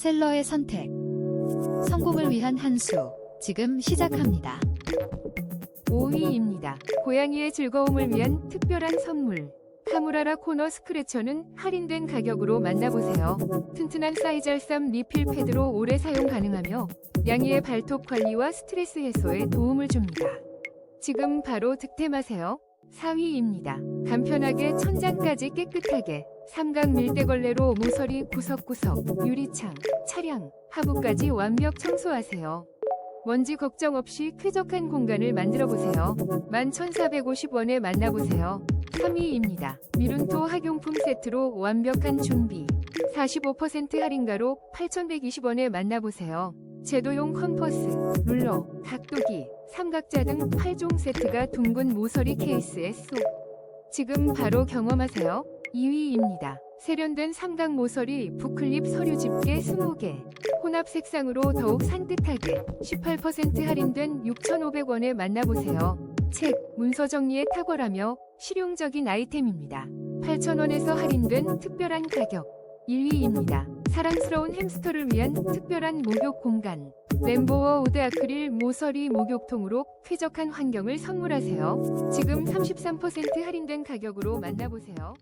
셀러의 선택. 성공을 위한 한 수. 지금 시작합니다. 5위입니다. 고양이의 즐거움을 위한 특별한 선물. 카무라라 코너 스크래처는 할인된 가격으로 만나보세요. 튼튼한 사이잘삼 리필 패드로 오래 사용 가능하며 양이의 발톱 관리와 스트레스 해소에 도움을 줍니다. 지금 바로 득템하세요. 4위입니다. 간편하게 천장까지 깨끗하게 삼각 밀대걸레로 모서리 구석구석, 유리창, 차량, 하부까지 완벽 청소하세요. 먼지 걱정 없이 쾌적한 공간을 만들어 보세요. 11,450원에 만나보세요. 3위입니다. 미룬토 학용품 세트로 완벽한 준비. 45% 할인가로 8,120원에 만나보세요. 제도용 컴퍼스, 룰러, 각도기, 삼각자 등 8종 세트가 둥근 모서리 케이스에 쏙. 지금 바로 경험하세요. 2위입니다. 세련된 삼각 모서리 부클립 서류 집게 20개. 혼합 색상으로 더욱 산뜻하게 18% 할인된 6,500원에 만나보세요. 책, 문서 정리에 탁월하며 실용적인 아이템입니다. 8,000원에서 할인된 특별한 가격. 1위입니다. 사랑스러운 햄스터를 위한 특별한 목욕 공간. 램보어 우드 아크릴 모서리 목욕통으로 쾌적한 환경을 선물하세요. 지금 33% 할인된 가격으로 만나보세요.